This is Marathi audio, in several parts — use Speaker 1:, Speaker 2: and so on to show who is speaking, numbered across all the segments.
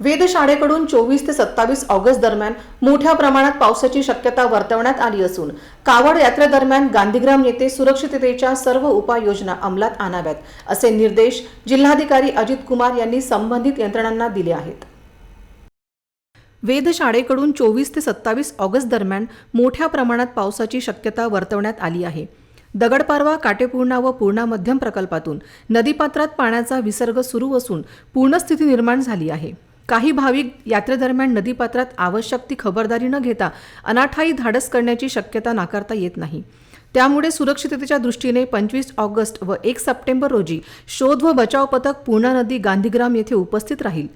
Speaker 1: वेधशाळेकडून चोवीस ते सत्तावीस ऑगस्ट दरम्यान मोठ्या प्रमाणात पावसाची शक्यता वर्तवण्यात आली असून कावड यात्रेदरम्यान गांधीग्राम येथे सुरक्षिततेच्या सर्व उपाययोजना अंमलात आणाव्यात असे निर्देश जिल्हाधिकारी अजित कुमार यांनी संबंधित यंत्रणांना दिले आहेत. वेधशाळेकडून चोवीस ते सत्तावीस ऑगस्ट दरम्यान मोठ्या प्रमाणात पावसाची शक्यता वर्तवण्यात आली आहे. दगडपारवा काटेपूर्णा व पूर्णा मध्यम प्रकल्पातून नदीपात्रात पाण्याचा विसर्ग सुरू असून पूर्णस्थिती निर्माण झाली आहे. काही भाविक यात्रेदरम्यान नदीपात्रात आवश्यक ती खबरदारी न घेता अनाठाई धाडस करण्याची शक्यता नाकारता येत नाही. त्यामुळे सुरक्षिततेच्या दृष्टीने पंचवीस ऑगस्ट व एक सप्टेंबर रोजी शोध व बचाव पथक पूर्णा नदी गांधीग्राम येथे उपस्थित राहील.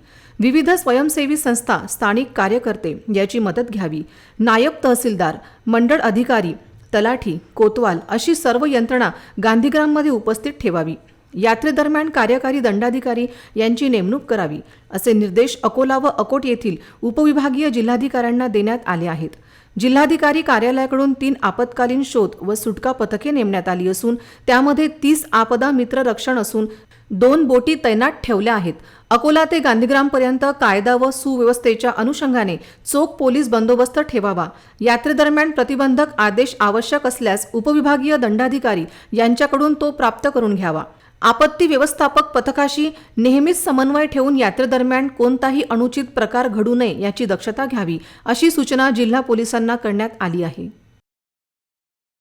Speaker 1: विविध स्वयंसेवी संस्था स्थानिक कार्यकर्ते याची मदत घ्यावी. नायब तहसीलदार मंडळ अधिकारी तलाठी कोतवाल अशी सर्व यंत्रणा गांधीग्राममध्ये उपस्थित ठेवावी. यात्रेदरम्यान कार्यकारी दंडाधिकारी यांची नेमणूक करावी असे निर्देश अकोला व अकोट येथील उपविभागीय जिल्हाधिकाऱ्यांना देण्यात आले आहेत. जिल्हाधिकारी कार्यालयाकडून तीन आपत्कालीन शोध व सुटका पथके नेमण्यात आली असून त्यामध्ये तीस आपदा मित्र रक्षण असून दोन बोटी तैनात ठेवल्या आहेत. अकोला ते गांधीग्रामपर्यंत कायदा व सुव्यवस्थेच्या अनुषंगाने चोख पोलीस बंदोबस्त ठेवावा. यात्रेदरम्यान प्रतिबंधक आदेश आवश्यक असल्यास उपविभागीय दंडाधिकारी यांच्याकडून तो प्राप्त करून घ्यावा. आपत्ती व्यवस्थापक पथकाशी नेहमीच समन्वय ठेवून यात्रेदरम्यान कोणताही अनुचित प्रकार घडू नये याची दक्षता घ्यावी अशी सूचना जिल्हा पोलिसांना करण्यात आली आहे.